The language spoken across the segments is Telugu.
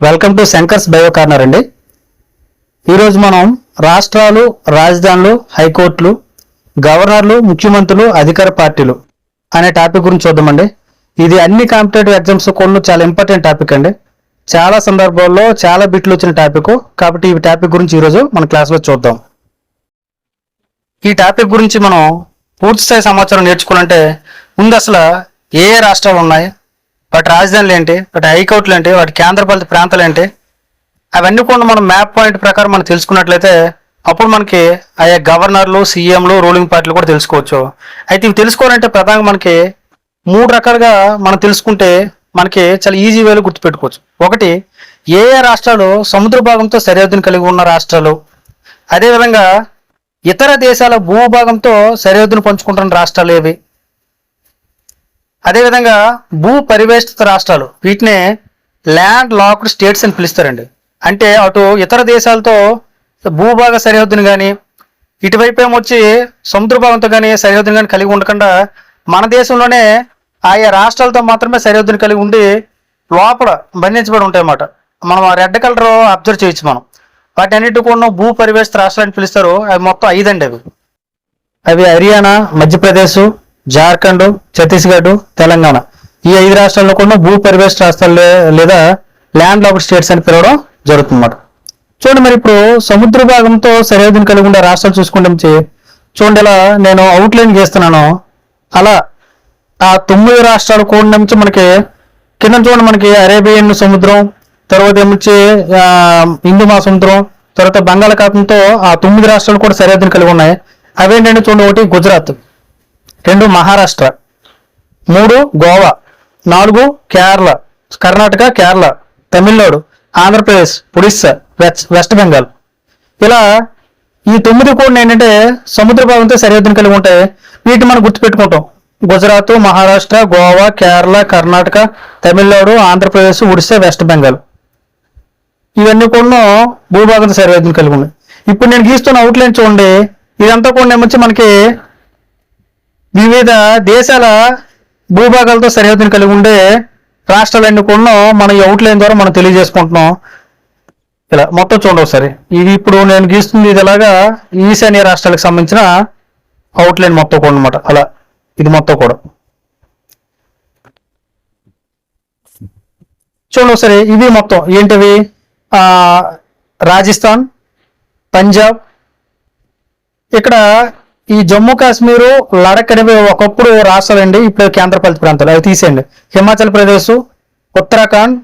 Welcome to Shankar's bio corner అండి. ఈరోజు మనం రాష్ట్రాలు రాజధానులు హైకోర్టులు గవర్నర్లు ముఖ్యమంత్రులు అధికార పార్టీలు అనే టాపిక్ గురించి చూద్దామండి. ఇది అన్ని కాంపిటేటివ్ ఎగ్జామ్స్ కొన్ని చాలా ఇంపార్టెంట్ టాపిక్ అండి. చాలా సందర్భాల్లో చాలా బిట్లు వచ్చిన టాపిక్ కాబట్టి ఈ టాపిక్ గురించి ఈరోజు మన క్లాస్లో చూద్దాం. ఈ టాపిక్ గురించి మనం పూర్తి స్థాయి సమాచారం నేర్చుకోవాలంటే ముందు అసలు ఏ ఏ రాష్ట్రాలు ఉన్నాయి? వాటి రాజధానులు ఏంటి? వాటి హైకోర్టులు ఏంటి? వాటి కేంద్రపాలిత ప్రాంతాలు ఏంటి? అవన్నీ కూడా మనం మ్యాప్ పాయింట్ ప్రకారం మనం తెలుసుకున్నట్లయితే అప్పుడు మనకి ఆయా గవర్నర్లు సీఎంలు రూలింగ్ పార్టీలు కూడా తెలుసుకోవచ్చు. అయితే ఇవి తెలుసుకోవాలంటే ప్రధానంగా మనకి మూడు రకాలుగా మనం తెలుసుకుంటే మనకి చాలా ఈజీ వేలో గుర్తుపెట్టుకోవచ్చు. ఒకటి ఏ ఏ రాష్ట్రాలు సముద్ర భాగంతో సరిహద్దును కలిగి ఉన్న రాష్ట్రాలు? అదేవిధంగా ఇతర దేశాల భూభాగంతో సరిహద్దును పంచుకుంటున్న రాష్ట్రాలు ఏవి? అదేవిధంగా భూ పరివేష్టిత రాష్ట్రాలు వీటినే ల్యాండ్ లాక్డ్ స్టేట్స్ అని పిలుస్తారండి. అంటే అటు ఇతర దేశాలతో భూభాగ సరిహద్దును కానీ ఇటువైపు ఏమొచ్చి సముద్ర భాగంతో కానీ సరిహద్దును కానీ కలిగి ఉండకుండా మన దేశంలోనే ఆయా రాష్ట్రాలతో మాత్రమే సరిహద్దును కలిగి ఉండి లోపల బంధించబడి ఉంటాయి అన్నమాట మనం ఆ రెడ్ కలర్ అబ్జర్వ్ చేయొచ్చు మనం. వాటి అన్నిటి కూడా భూ పరివేష్టిత రాష్ట్రాలు అని పిలుస్తారు. అవి మొత్తం ఐదండి అవి. అవి హర్యానా మధ్యప్రదేశ్ జార్ఖండ్ ఛత్తీస్గఢ్ తెలంగాణ. ఈ ఐదు రాష్ట్రాల్లో కూడా భూ పరివేశ రాష్ట్రాలు లేదా ల్యాండ్ లాక్ స్టేట్స్ అని పిలవడం జరుగుతుందన్నమాట. చూడండి మరి ఇప్పుడు సముద్ర భాగంతో సరిహద్దును కలిగి ఉండే రాష్ట్రాలు చూసుకుంటే చూడండి ఇలా నేను అవుట్లైన్ గీస్తున్నాను అలా ఆ తొమ్మిది రాష్ట్రాలు కూడా నుంచి మనకి కింద చూడండి మనకి అరేబియన్ సముద్రం తర్వాత ఏమొచ్చి హిందూ మహాసముద్రం తర్వాత బంగాళాఖాతంతో ఆ తొమ్మిది రాష్ట్రాలు కూడా సరిహద్దును కలిగి ఉన్నాయి. అవేంటంటే చూడండి ఒకటి గుజరాత్. రెండు మహారాష్ట్ర మూడు గోవా నాలుగు కేరళ కర్ణాటక కేరళ తమిళనాడు ఆంధ్రప్రదేశ్ ఒడిస్సా వెస్ట్ వెస్ట్ బెంగాల్. ఇలా ఈ తొమ్మిది కూడా ఏంటంటే సముద్ర భాగంతో సరిహద్దును కలిగి ఉంటాయి. వీటిని మనం గుర్తుపెట్టుకుంటాం. గుజరాత్ మహారాష్ట్ర గోవా కేరళ కర్ణాటక తమిళనాడు ఆంధ్రప్రదేశ్ ఒడిస్సా వెస్ట్ బెంగాల్. ఇవన్నీ కూడా భూభాగంతో సరిహద్దును కలిగి ఉన్నాయి. ఇప్పుడు నేను గీస్తున్న అవుట్లైన్ చూడండి. ఇదంతా కూడా ఏమొచ్చి మనకి వివిధ దేశాల భూభాగాలతో సరిహద్దును కలిగి ఉండే రాష్ట్రాలన్నీ కూడా మన అవుట్లైన్ ద్వారా మనం తెలియజేసుకుంటున్నాం. ఇలా మొత్తం చూడండి ఒకసారి. ఇది ఇప్పుడు నేను గీస్తుంది ఇది ఎలాగా? ఈశాన్య రాష్ట్రాలకు సంబంధించిన అవుట్లైన్ మొత్తం కూడా అనమాట అలా. ఇది మొత్తం కూడా. చూడండి ఒకసారి. ఇవి మొత్తం ఏంటివి? రాజస్థాన్ పంజాబ్. ఇక్కడ ఈ జమ్మూ కాశ్మీరు లడక్ అనేవి ఒకప్పుడు రాష్ట్రాలండి ఇప్పుడు కేంద్రపాలిత ప్రాంతాలు. అవి తీసేయండి. హిమాచల్ ప్రదేశ్ ఉత్తరాఖండ్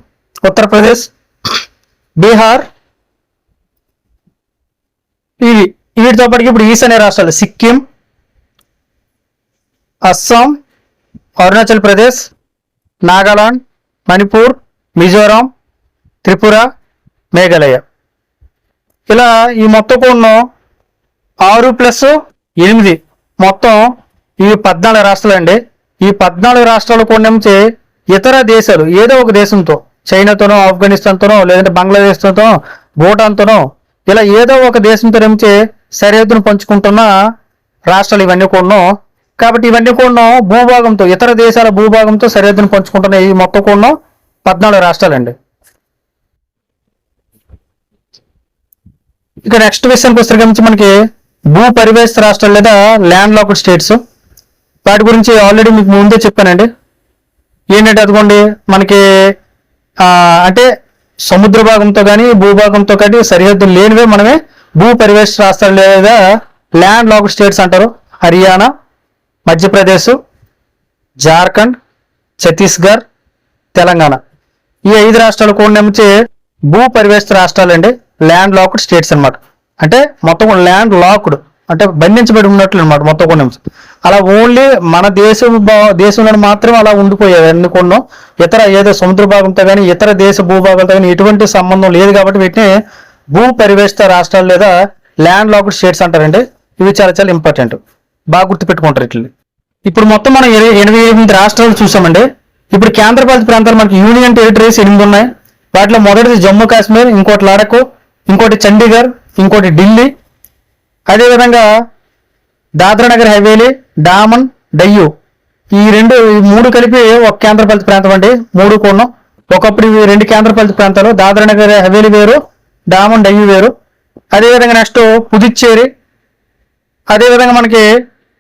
ఉత్తరప్రదేశ్ బీహార్ ఇవి. వీటితో పాటు ఇప్పుడు ఈశాన్య రాష్ట్రాలు. సిక్కిం అస్సాం అరుణాచల్ ప్రదేశ్ నాగాలాండ్ మణిపూర్ మిజోరాం త్రిపుర మేఘాలయ. ఇలా ఈ మొత్తం కూడా ఆరు ప్లస్ ఎనిమిది మొత్తం ఇవి పద్నాలుగు రాష్ట్రాలు అండి. ఈ పద్నాలుగు రాష్ట్రాలు కూడా ఇతర దేశాలు ఏదో ఒక దేశంతో చైనాతోనో ఆఫ్ఘనిస్తాన్తోనో లేదంటే బంగ్లాదేశ్తోనో భూటాన్తోనో ఇలా ఏదో ఒక దేశంతో నుంచి సరిహద్దును పంచుకుంటున్న రాష్ట్రాలు ఇవన్నీ కూడా కాబట్టి ఇవన్నీ కూడా భూభాగంతో ఇతర దేశాల భూభాగంతో సరిహద్దును పంచుకుంటున్న ఈ మొత్తం కూడా పద్నాలుగు రాష్ట్రాలండి ఇక నెక్స్ట్ విషయానికి వస్తే మనకి భూ పరివేశ రాష్ట్రాలు లేదా ల్యాండ్ లాక్డ్ స్టేట్స్? వాటి గురించి ఆల్రెడీ మీకు ముందే చెప్పానండి. ఏంటంటే అదిగోండి మనకి అంటే సముద్ర భాగంతో కానీ భూభాగంతో కానీ సరిహద్దు లేనివే మనమే భూ పరివేశ రాష్ట్రాలు లేదా ల్యాండ్ లాక్డ్ స్టేట్స్ అంటారు. హర్యానా మధ్యప్రదేశ్ జార్ఖండ్ ఛత్తీస్గఢ్ తెలంగాణ. ఈ ఐదు రాష్ట్రాలు కూడా నుంచి భూ పరివేశ రాష్ట్రాలండి ల్యాండ్ లాక్డ్ స్టేట్స్ అన్నమాట. అంటే మొత్తం ల్యాండ్ లాక్డ్ అంటే బంధించబడి ఉన్నట్లు అనమాట మొత్తం కొన్ని అలా ఓన్లీ మన దేశం భా- దేశంలో మాత్రమే అలా ఉండిపోయాయి అన్ని కొన్ని ఇతర ఏదో సముద్ర భాగంతో కానీ ఇతర దేశ భూభాగాలతో కానీ ఎటువంటి సంబంధం లేదు కాబట్టి వీటిని భూ పరివేష్ట రాష్ట్రాలు లేదా ల్యాండ్ లాక్డ్ స్టేట్స్ అంటారండి. ఇవి చాలా చాలా ఇంపార్టెంట్ బాగా గుర్తుపెట్టుకుంటారు ఇట్లని ఇప్పుడు మొత్తం మనం ఎనభై ఎనిమిది ఎనిమిది రాష్ట్రాలు చూసామండి. ఇప్పుడు కేంద్రపాలిత ప్రాంతాలు మనకి యూనియన్ టెరిటరీస్ ఎనిమిది ఉన్నాయి. వాటిలో మొదటిది జమ్మూ కాశ్మీర్ ఇంకోటి లడక్ ఇంకోటి చండీగఢ్ ఇంకోటి ఢిల్లీ. అదేవిధంగా దాద్రా నగర్ హవేలీ డామన్ డయ్యూ. ఈ రెండు ఈ మూడు కలిపి ఒక కేంద్రపాలిత ప్రాంతం అండి. మూడు కోణం. ఒకప్పుడు ఇవి రెండు కేంద్రపాలిత ప్రాంతాలు దాదరా నగర్ హవేలి వేరు డామన్ డయ్యూ వేరు. అదేవిధంగా నెక్స్ట్ పుదుచ్చేరి. అదేవిధంగా మనకి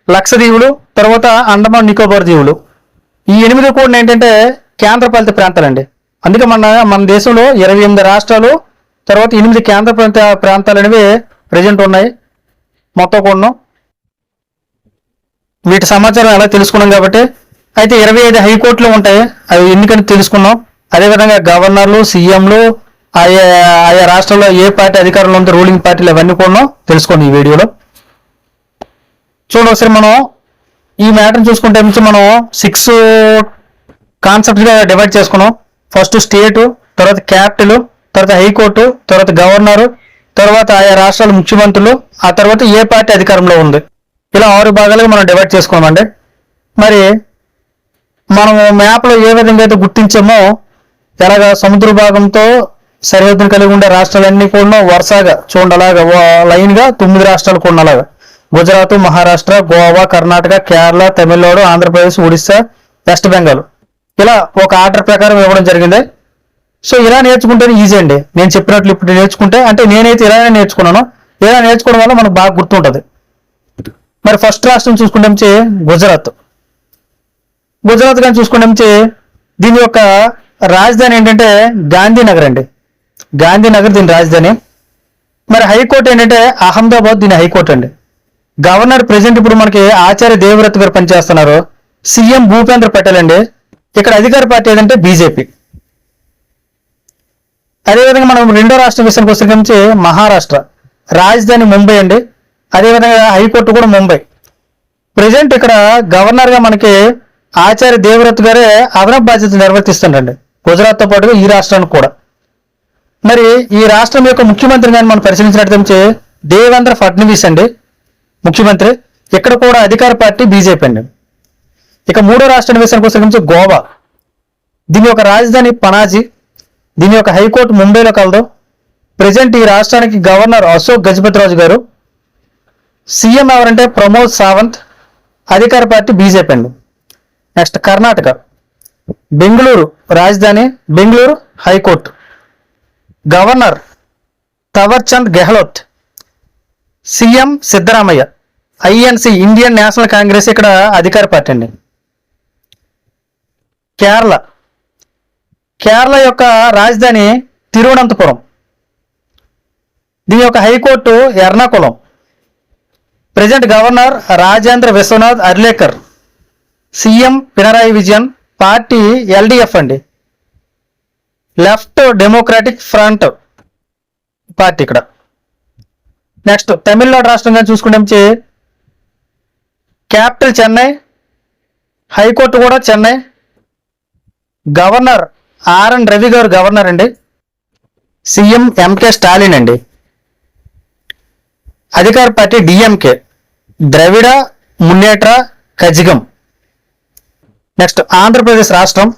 లక్షదీవులు తర్వాత అండమాన్ నికోబార్ దీవులు ఈ ఎనిమిది కూడా ఏంటంటే కేంద్రపాలిత ప్రాంతాలండి. అందుకే మన మన దేశంలో ఇరవై ఎనిమిది రాష్ట్రాలు తర్వాత ఎనిమిది కేంద్ర ప్రాంత ప్రాంతాలు అనేవి ప్రజెంట్ ఉన్నాయి. మొత్తం కూడా వీటి సమాచారం ఎలా తెలుసుకున్నాం కాబట్టి అయితే ఇరవై ఐదు హైకోర్టులు ఉంటాయి. అవి ఎన్నికని తెలుసుకున్నాం. అదేవిధంగా గవర్నర్లు సీఎంలు ఆయా ఆయా రాష్ట్రాల్లో ఏ పార్టీ అధికారంలో ఉందో రూలింగ్ పార్టీలు అవన్నీ కూడా తెలుసుకోండి ఈ వీడియోలో. చూడండి ఒకసారి మనం ఈ మ్యాటర్ని చూసుకుంటే నుంచి మనం సిక్స్ కాన్సెప్ట్గా డివైడ్ చేసుకున్నాం. ఫస్ట్ స్టేటు తర్వాత క్యాపిటల్ తర్వాత హైకోర్టు తర్వాత గవర్నరు తర్వాత ఆయా రాష్ట్రాల ముఖ్యమంత్రులు ఆ తర్వాత ఏ పార్టీ అధికారంలో ఉంది? ఇలా ఆరు భాగాలుగా మనం డివైడ్ చేసుకోమండి మరి మనము మ్యాప్లో ఏ విధంగా అయితే గుర్తించామో ఎలాగా సముద్ర భాగంతో సరిహద్దును కలిగి ఉండే రాష్ట్రాలన్నీ కూడా వరుసగా చూడండి. అలాగా లైన్గా తొమ్మిది రాష్ట్రాలు కూడా అలాగా. గుజరాత్ మహారాష్ట్ర గోవా కర్ణాటక కేరళ తమిళనాడు ఆంధ్రప్రదేశ్ ఒడిస్సా వెస్ట్ బెంగాల్. ఇలా ఒక ఆర్డర్ ప్రకారం ఇవ్వడం జరిగింది. సో ఇలా నేర్చుకుంటే ఈజీ అండి. నేను చెప్పినట్లు ఇప్పుడు నేర్చుకుంటే అంటే నేనైతే ఇలానే నేర్చుకున్నాను. ఇలా నేర్చుకోవడం వల్ల మనకు బాగా గుర్తుంటుంది. మరి ఫస్ట్ రాష్ట్రం చూసుకుంటే గుజరాత్. గుజరాత్ కానీ చూసుకుంటే దీని యొక్క రాజధాని ఏంటంటే గాంధీనగర్ అండి. గాంధీనగర్ దీని రాజధాని. మరి హైకోర్టు ఏంటంటే అహ్మదాబాద్ దీని హైకోర్టు అండి. గవర్నర్ ప్రెసిడెంట్ ఇప్పుడు మనకి ఆచార్య దేవవ్రత్ గారు పనిచేస్తున్నారు. సీఎం భూపేంద్ర పటేల్ అండి. ఇక్కడ అధికార పార్టీ ఏదంటే బీజేపీ. అదేవిధంగా మనం రెండో రాష్ట్రం విషయానికి వస్తే నుంచి మహారాష్ట్ర రాజధాని ముంబై అండి. అదేవిధంగా హైకోర్టు కూడా ముంబై. ప్రజెంట్ ఇక్కడ గవర్నర్గా మనకి ఆచార్య దేవరత్ గారే అదనపు బాధ్యత నిర్వర్తిస్తుండండి. గుజరాత్తో పాటుగా ఈ రాష్ట్రానికి కూడా. మరి ఈ రాష్ట్రం యొక్క ముఖ్యమంత్రి కానీ మనం పరిశీలించినట్టు దేవేంద్ర ఫడ్నవీస్ అండి. ముఖ్యమంత్రి. ఇక్కడ కూడా అధికార పార్టీ బీజేపీ అండి. ఇక మూడో రాష్ట్రం విషయానికి వస్తే గోవా. దీని యొక్క రాజధాని పనాజీ. దీని యొక్క హైకోర్టు ముంబైలో కలదు. ప్రజెంట్ ఈ రాష్ట్రానికి గవర్నర్ అశోక్ గజపతిరాజు గారు. సీఎం ఎవరంటే ప్రమోద్ సావంత్ అధికార పార్టీ బీజేపీ అండి. నెక్స్ట్ కర్ణాటక. బెంగళూరు రాజధాని Bengaluru high court. Governor Thawarchand Gehlot CM Siddaramaiah. INC Indian National Congress ఇక్కడ అధికార పార్టీ అండి. కేరళ. కేరళ యొక్క రాజధాని తిరువనంతపురం. దీని యొక్క high court Ernakulam. Present governor Rajendra Vishwanath Arlekar CM Pinarayi Vijayan party LDF అండి. లెఫ్ట్ డెమోక్రాటిక్ ఫ్రంట్ పార్టీ ఇక్కడ. నెక్స్ట్ తమిళనాడు రాష్ట్రంగా చూసుకుంటే క్యాపిటల్ చెన్నై హైకోర్టు కూడా చెన్నై. గవర్నర్ ఆర్ఎన్ రవి గారు గవర్నర్ అండి. సీఎం ఎంకే స్టాలిన్ అండి. అధికార party DMK Dravida Munnetra Kazhagam. Next Andhra Pradesh రాష్ట్రం.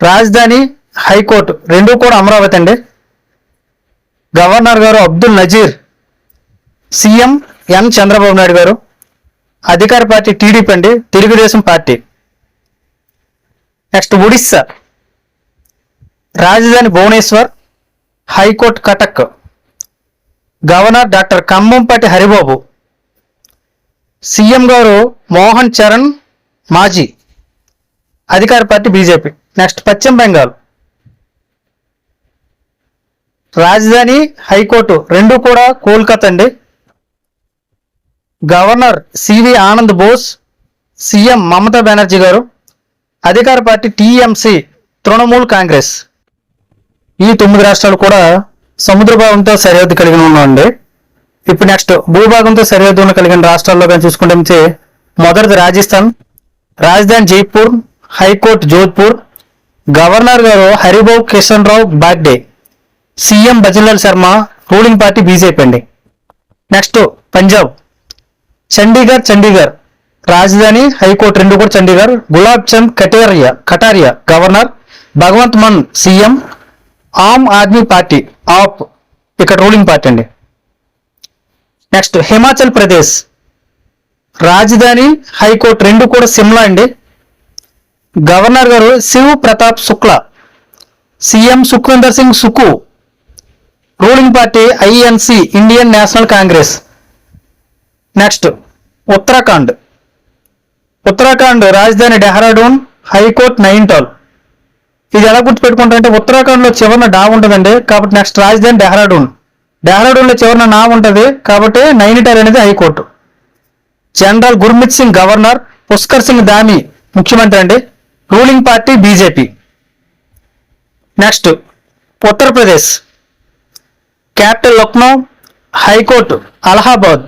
రాజధాని హైకోర్టు రెండు కూడా అమరావతి అండి. Governor garu Abdul Nazeer CM N Chandrababu Naidu garu. అధికార పార్టీ టీడీపీ అండి తెలుగుదేశం పార్టీ. నెక్స్ట్ ఒడిస్సా. రాజధాని Bhubaneswar high court Cuttack. Governor doctor Kambhampati Haribabu. CM garu Mohan Charan మాజీ అధికార పార్టీ బీజేపీ. నెక్స్ట్ పశ్చిమ బెంగాల్. రాజధాని హైకోర్టు రెండు కూడా కోల్కతా అండి. Governor CV Anand Bose CM Mamata Banerjee garu. అధికార పార్టీ టీఎంసీ తృణమూల్ కాంగ్రెస్. ఈ తొమ్మిది రాష్ట్రాలు కూడా సముద్ర భాగంతో సరిహద్దు కలిగి ఉన్నాయండి. ఇప్పుడు నెక్స్ట్ భూభాగంతో సరిహద్దును కలిగిన రాష్ట్రాల్లో కానీ చూసుకుంటే మొదటిది రాజస్థాన్ రాజధాని Jaipur high court Jodhpur governor garu Haribabu Kishan Rao Bagde CM Bhajanlal Sharma ruling party BJP అండి. నెక్స్ట్ పంజాబ్ చండీగఢ్ చండీగఢ్ రాజధాని హైకోర్టు రెండు కూడా Chandigarh Gulab Chand Kateria Kataria governor Bhagwant Mann CM Aam Aadmi party AAP ఇక్కడ రూలింగ్ పార్టీ అండి. నెక్స్ట్ హిమాచల్ ప్రదేశ్. రాజధాని హైకోర్టు రెండు కూడా సిమ్లా అండి. Governor garu Shiv Pratap Shukla CM Sukhvinder Singh Sukhu ruling party INC Indian National Congress. Next Uttarakhand. Uttarakhand రాజధాని డెహ్రాడూన్ హైకోర్ట్ నైన్టాల్. ఇది ఎలా గుర్తుపెట్టుకుంటారంటే ఉత్తరాఖండ్లో చివరిన డా ఉంటుందండి. కాబట్టి నెక్స్ట్ రాజధాని డెహ్రాడూన్. డెహ్రాడూన్లో చివరిన నా ఉంటుంది. కాబట్టి నైనిటార్ అనేది high court. General Gurmit Singh governor Pushkar Singh Dhami ముఖ్యమంత్రి అండి. Ruling party BJP. Next Uttar Pradesh. Capital Lucknow high court Allahabad.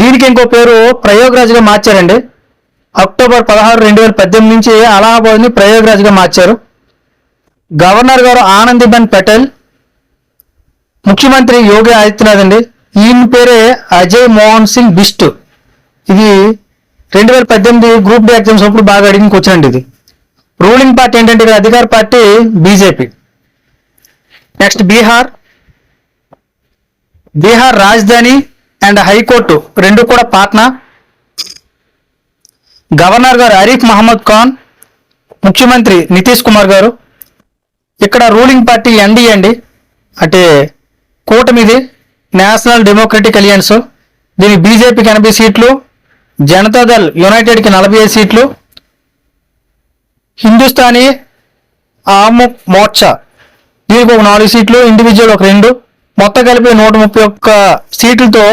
దీనికి ఇంకో పేరు ప్రయోగరాజ్గా మార్చారండి. అక్టోబర్ పదహారు రెండు వేల పద్దెనిమిది నుంచి అలహాబాద్ని ప్రయోగరాజ్గా మార్చారు. గవర్నర్ గారు ఆనందీబెన్ పటేల్ ముఖ్యమంత్రి యోగి ఆదిత్యనాథ్ అండి. ఈయన పేరే అజయ్ మోహన్ సింగ్ బిస్ట్ ఇది రెండు వేల పద్దెనిమిది గ్రూప్ డి ఎగ్జామ్స్ అప్పుడు బాగా అడిగిన క్వశ్చన్ అండి ఇది. రూలింగ్ పార్టీ ఏంటంటే ఇక్కడ అధికార party BJP. Next Bihar. Bihar రాజధాని అండ్ హైకోర్టు రెండు కూడా పాట్నా. గవర్నర్ గారు అరీఫ్ మహమ్మద్ ఖాన్ ముఖ్యమంత్రి నితీష్ కుమార్ గారు ఇక్కడ రూలింగ్ పార్టీ ఎన్డీఏ అండి. అంటే కూటమిది నేషనల్ డెమోక్రటిక్ అలియన్స్. దీని బీజేపీకి ఎనభై సీట్లు జనతాదళ్ యునైటెడ్కి నలభై ఐదు సీట్లు. హిందుస్థానీ ఆమ్ మోర్చా దీనికి ఒక నాలుగు సీట్లు ఇండివిజువల్ ఒక రెండు. మొత్తం కలిపి నూట ముప్పై ఒక్క సీట్లతో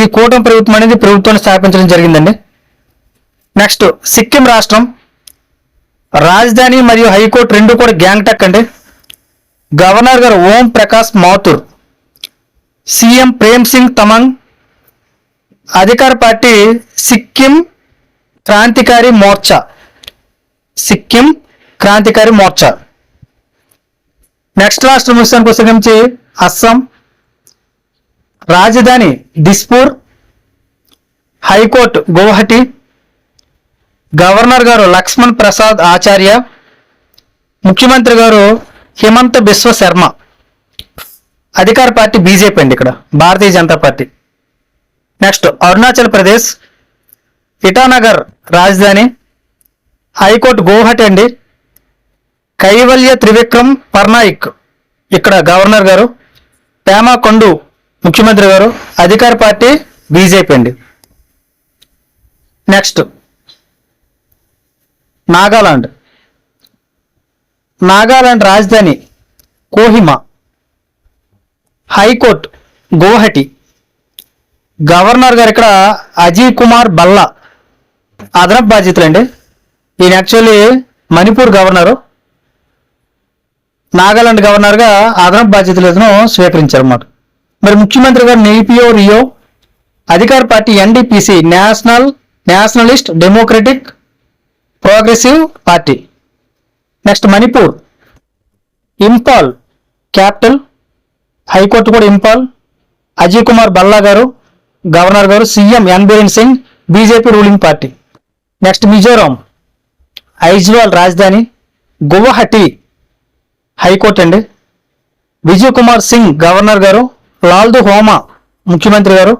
ఈ కూటమి ప్రభుత్వం అనేది ప్రభుత్వాన్ని స్థాపించడం జరిగిందండి. నెక్స్ట్ సిక్కిం రాష్ట్రం. రాజధాని మరియు హైకోర్టు రెండు కూడా గ్యాంగ్టక్ అండి. గవర్నర్ గారు ఓం ప్రకాష్ మాతూర్ సీఎం ప్రేమ్ సింగ్ తమంగ్ అధికార పార్టీ సిక్కిం క్రాంతికారి మోర్చా. సిక్కిం క్రాంతికారి మోర్చా. నెక్స్ట్ రాష్ట్రం విషయానికి వచ్చేసి అస్సాం. రాజధాని దిస్పూర్. హైకోర్టు గౌహటి. గవర్నర్ గారు లక్ష్మణ్ ప్రసాద్ ఆచార్య ముఖ్యమంత్రి గారు హిమంత బిశ్వ శర్మ. అధికార పార్టీ బీజేపీ అండి ఇక్కడ భారతీయ జనతా పార్టీ. నెక్స్ట్ అరుణాచల్ ప్రదేశ్ ఇటానగర్ రాజధాని హైకోర్టు గౌహటి అండి. కైవల్య త్రివిక్రమ్ పర్నాయిక్ ఇక్కడ గవర్నర్ గారు. పేమా కొండు ముఖ్యమంత్రి గారు అధికార పార్టీ బీజేపీ అండి. నెక్స్ట్ నాగాలాండ్. నాగాలాండ్ రాజధాని కోహిమా. హైకోర్టు గౌహటి గవర్నర్ గారు ఇక్కడ అజయ్ కుమార్ బల్లా. అదనపు బాధ్యతలండి. ఈయన యాక్చువల్లీ మణిపూర్ గవర్నరు. నాగాలాండ్ గవర్నర్గా అదనపు బాధ్యతలను స్వీకరించారు అన్నమాట మరి ముఖ్యమంత్రి గారు నేపియో రియో అధికార party NDPC national nationalist democratic progressive party. Next Manipur. Imphal capital. High court కూడా Imphal. Ajay Kumar Bhalla garu governor garu CM N Biren Singh BJP ruling party. Next Mizoram. Aizawl రాజధాని గువాహటి హైకోర్టు అండి. విజయ్ కుమార్ సింగ్ గవర్నర్ గారు లాల్దు హోమా ముఖ్యమంత్రి గారు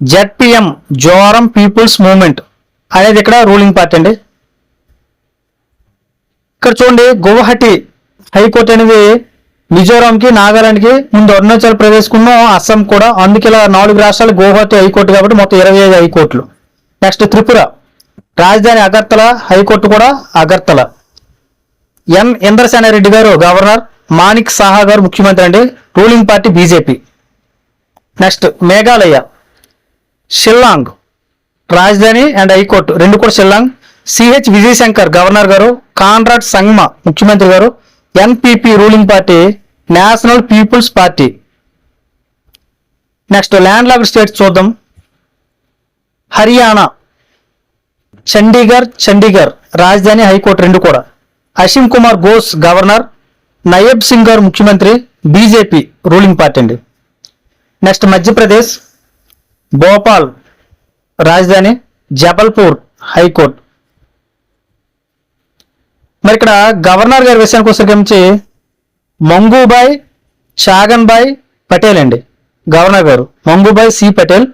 జెడ్పీఎం జోరం పీపుల్స్ మూవ్మెంట్ అనేది ఇక్కడ రూలింగ్ పార్టీ అండి. ఇక్కడ చూడండి గువాహటి హైకోర్టు అనేది మిజోరాంకి నాగాలాండ్కి ముందు అరుణాచల్ ప్రదేశ్కున్న అస్సాం కూడా. అందుకే ఇలా నాలుగు రాష్ట్రాలు గువాహటి హైకోర్టు కాబట్టి మొత్తం ఇరవై ఐదు హైకోర్టులు. నెక్స్ట్ త్రిపుర. రాజధాని అగర్తల హైకోర్టు కూడా అగర్తల. ఎన్ ఇంద్రసేన రెడ్డి గారు గవర్నర్ మాణిక్ సాహా గారు ముఖ్యమంత్రి అండి ruling party BJP. Next Meghalaya. Shillong. రాజధాని అండ్ హైకోర్టు. రెండు కూడా షిల్లాంగ్. సిహెచ్ విజయశంకర్ గవర్నర్ గారు కాన్రాడ్ సంగ్మా ముఖ్యమంత్రి garu NPP ruling party national people's party. Next land lock states చూద్దాం. హర్యానా చండీగఢ్ చండీగఢ్ రాజధాని హైకోర్టు రెండు కూడా. అషిమ్ కుమార్ ఘోష్ గవర్నర్ నయబ్ సింగ్ గారు ముఖ్యమంత్రి బీజేపీ రూలింగ్ పార్టీ అండి. నెక్స్ట్ మధ్యప్రదేశ్ భోపాల్ రాజధాని జబల్పూర్ హైకోర్టు. మరి ఇక్కడ గవర్నర్ గారి విషయానికి వచ్చేసరికి మంగూబాయ్ చాగన్బాయ్ పటేల్ అండి. గవర్నర్ గారు మంగూబాయ్ సి పటేల్.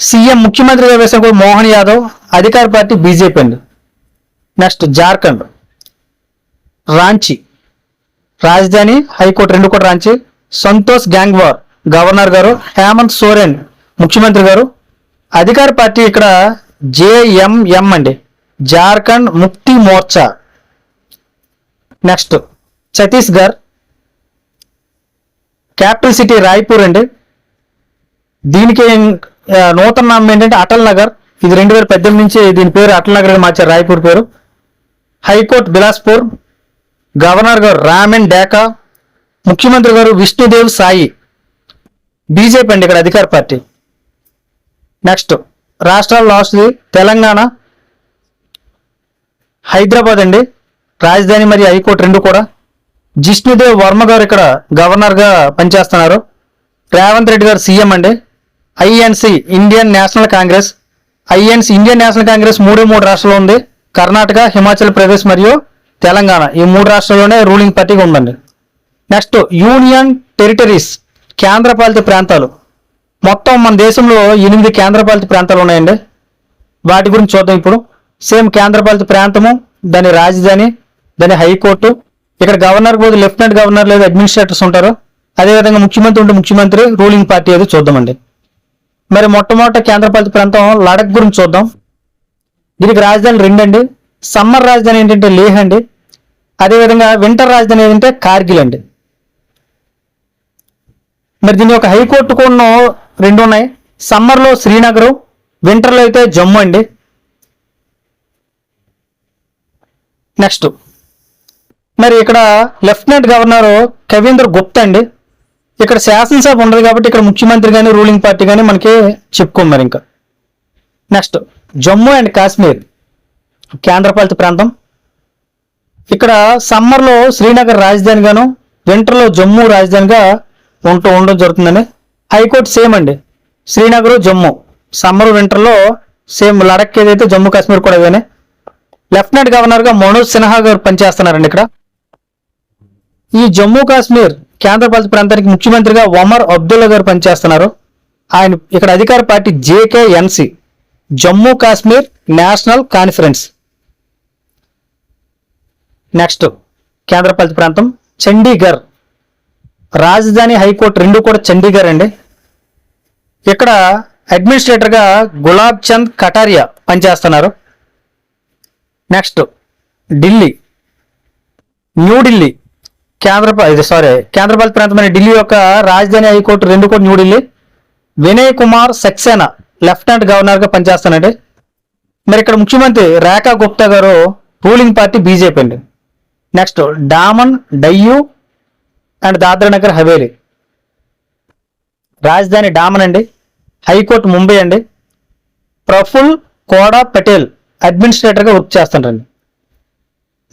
సీఎం ముఖ్యమంత్రి గారి విషయం మోహన్ యాదవ్ అధికార పార్టీ బీజేపీ అండి. నెక్స్ట్ జార్ఖండ్. రాంచీ. రాజధాని హైకోర్టు రెండు కూడా రాంచి. సంతోష్ గ్యాంగ్వార్ గవర్నర్ గారు. హేమంత్ సోరెన్ ముఖ్యమంత్రి గారు. అధికార పార్టీ ఇక్కడ జేఎంఎం అండి. Jharkhand Mukti Morcha. Next Chhattisgarh capital city Raipur అండి. దీనికి నూతన నామం ఏంటంటే అటల్ నగర్. ఇది రెండు వేల పద్దెనిమిది నుంచి దీని పేరు అటల్ నగర్గా మార్చారు రాయ్పూర్ పేరు. హైకోర్టు బిలాస్పూర్ గవర్నర్ గారు రామెన్ డేకా ముఖ్యమంత్రి గారు విష్ణుదేవ్ సాయి. బీజేపీ అండి ఇక్కడ అధికార పార్టీ. నెక్స్ట్ రాష్ట్రాలు లాస్ట్ది తెలంగాణ హైదరాబాద్ అండి. రాజధాని మరియు హైకోర్టు రెండు కూడా. జిష్ణుదేవ్ వర్మ గారు ఇక్కడ గవర్నర్గా పనిచేస్తున్నారు. రేవంత్ రెడ్డి గారు సీఎం అండి. INC Indian National Congress. INC Indian National Congress మూడే మూడు రాష్ట్రాల్లో ఉంది. కర్ణాటక హిమాచల్ ప్రదేశ్ మరియు తెలంగాణ. ఈ మూడు రాష్ట్రాల్లోనే రూలింగ్ పార్టీగా ఉందండి. నెక్స్ట్ యూనియన్ టెరిటరీస్ కేంద్రపాలిత ప్రాంతాలు. మొత్తం మన దేశంలో ఎనిమిది కేంద్రపాలిత ప్రాంతాలు ఉన్నాయండి. వాటి గురించి చూద్దాం ఇప్పుడు. సేమ్ కేంద్రపాలిత ప్రాంతము దాని రాజధాని దాని హైకోర్టు. ఇక్కడ గవర్నర్ బదులు లెఫ్టినెంట్ గవర్నర్ లేదా అడ్మినిస్ట్రేటర్స్ ఉంటారు. అదేవిధంగా ముఖ్యమంత్రి ఉంటే ముఖ్యమంత్రి రూలింగ్ పార్టీ అది చూద్దామండి. మరి మొట్టమొదట కేంద్రపాలిత ప్రాంతం లడక్ గురించి చూద్దాం. దీనికి రాజధాని రెండండి. సమ్మర్ రాజధాని ఏంటంటే లేహ్ అండి. అదేవిధంగా వింటర్ రాజధాని ఏంటంటే కార్గిల్ అండి. మరి దీని యొక్క హైకోర్టు కూడా రెండు ఉన్నాయి. సమ్మర్లో శ్రీనగర్ వింటర్లో అయితే జమ్మూ అండి. నెక్స్ట్. మరి ఇక్కడ లెఫ్టినెంట్ గవర్నర్ కవీంద్ర గుప్తా అండి. ఇక్కడ శాసనసభ ఉండదు కాబట్టి ఇక్కడ ముఖ్యమంత్రి కానీ రూలింగ్ పార్టీ కానీ మనకి చెప్పుకోం మరి ఇంకా. నెక్స్ట్ జమ్మూ అండ్ కాశ్మీర్ కేంద్రపాలిత ప్రాంతం. ఇక్కడ సమ్మర్లో శ్రీనగర్ రాజధానిగాను వింటర్లో జమ్మూ రాజధానిగా ఉంటూ ఉండడం జరుగుతుందండి హైకోర్టు సేమ్ అండి. శ్రీనగర్ జమ్మూ. సమ్మర్ వింటర్లో సేమ్ లడక్ ఏదైతే జమ్మూ కాశ్మీర్ కూడా అదేనే లెఫ్టినెంట్ గవర్నర్గా మనోజ్ సిన్హా గారు పనిచేస్తున్నారండి ఇక్కడ. ఈ జమ్మూ కాశ్మీర్ కేంద్రపాలిత ప్రాంతానికి ముఖ్యమంత్రిగా ఒమర్ అబ్దుల్లా గారు పనిచేస్తున్నారు. ఆయన ఇక్కడ అధికార party JKNC Jammu Kashmir national conference. Next కేంద్రపాలిత ప్రాంతం చండీగర్. రాజధాని హైకోర్టు రెండు కూడా చండీగర్ అండి. ఇక్కడ అడ్మినిస్ట్రేటర్గా గులాబ్ చంద్ కటారియా పనిచేస్తున్నారు. నెక్స్ట్ ఢిల్లీ. న్యూఢిల్లీ కేంద్ర ఇది సారీ కేంద్రపాలిత ప్రాంతమైన ఢిల్లీ యొక్క రాజధాని హైకోర్టు రెండు కూడా న్యూఢిల్లీ వినయ్ కుమార్ సక్సేనా లెఫ్టినెంట్ గవర్నర్గా పనిచేస్తానండి. మరి ఇక్కడ ముఖ్యమంత్రి రేఖా గుప్తా గారు రూలింగ్ పార్టీ బీజేపీ అండి. నెక్స్ట్ డామన్ డయ్యూ అండ్ దాద్రా నగర్ హవేలీ రాజధాని డామన్ అండి. హైకోర్టు ముంబై అండి. ప్రఫుల్ కోడా పటేల్ అడ్మినిస్ట్రేటర్గా వర్క్ చేస్తుంటారండి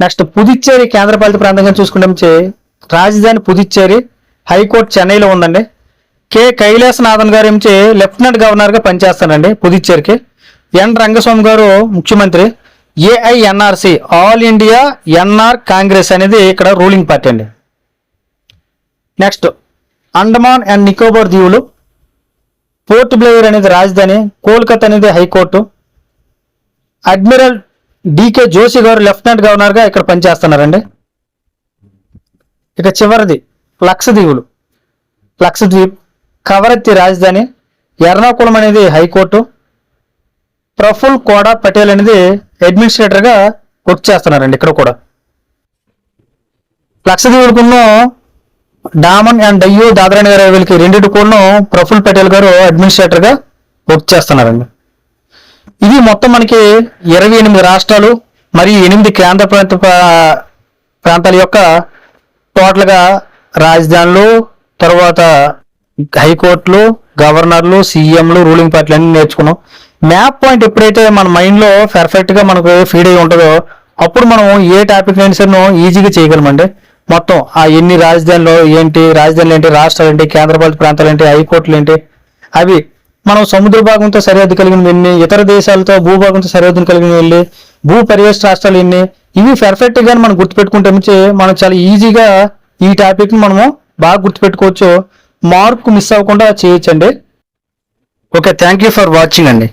నెక్స్ట్ పుదుచ్చేరి కేంద్రపాలిత ప్రాంతంగా చూసుకుంటే రాజధాని పుదుచ్చేరి హైకోర్టు చెన్నైలో ఉందండి. కె. కైలాసనాథన్ గారు ఏమిచి లెఫ్టినెంట్ గవర్నర్గా పనిచేస్తారండి పుదుచ్చేరికి. ఎన్. రంగస్వామి గారు ముఖ్యమంత్రి. AINRC all India NR Congress అనేది ఇక్కడ రూలింగ్ పార్టీ అండి. నెక్స్ట్ అండమాన్ అండ్ నికోబార్ దీవులు. పోర్ట్ బ్లేయర్ అనేది రాజధాని కోల్కతా అనేది హైకోర్టు. అడ్మిరల్ డికే జోషి గారు లెఫ్టినెంట్ గవర్నర్గా ఇక్కడ పనిచేస్తున్నారండి. ఇక చివరిది లక్షద్వీపులు లక్షద్వీప్ కవరత్తి రాజధాని ఎర్నాకుళం అనేది హైకోర్టు ప్రఫుల్ కోడా పటేల్ అనేది అడ్మినిస్ట్రేటర్గా వర్క్ చేస్తున్నారండి ఇక్కడ కూడా. లక్షద్వీపులకున్న డామన్ అండ్ డయ్యూ దాదరాణి గారు వీళ్ళకి రెండింటి కూడా ప్రఫుల్ పటేల్ గారు అడ్మినిస్ట్రేటర్గా వర్క్ చేస్తున్నారండి. ఇది మొత్తం మనకి ఇరవై ఎనిమిది రాష్ట్రాలు మరియు ఎనిమిది కేంద్ర ప్రాంత ప్రా- ప్రాంతాల యొక్క టోటల్గా రాజధానులు తర్వాత హైకోర్టులు గవర్నర్లు సీఎంలు రూలింగ్ పార్టీలు అన్ని నేర్చుకున్నాం. మ్యాప్ పాయింట్ ఎప్పుడైతే మన మైండ్లో పర్ఫెక్ట్గా మనకు ఫీడ్ అయి ఉంటుందో అప్పుడు మనం ఏ టాపిక్ అయినా ఈజీగా చేయగలమండి. మొత్తం ఆ ఎన్ని రాజధానిలో ఏంటి రాజధానులు ఏంటి రాష్ట్రాలు ఏంటి కేంద్రపాలిత ప్రాంతాలు ఏంటి హైకోర్టులు ఏంటి అవి మనం సముద్ర భాగంతో సరిహద్దు కలిగిన ఎన్ని ఇతర దేశాలతో భూభాగంతో సరిహద్దు కలిగిన వెళ్ళి భూ పరివేశ రాష్ట్రాలు ఎన్ని ఇవి పర్ఫెక్ట్గా మనం గుర్తుపెట్టుకుంటే మనం చాలా ఈజీగా ఈ టాపిక్ మనము బాగా గుర్తుపెట్టుకోవచ్చు. మార్క్ మిస్ అవ్వకుండా చేయొచ్చండి. Okay thank you for watching అండి.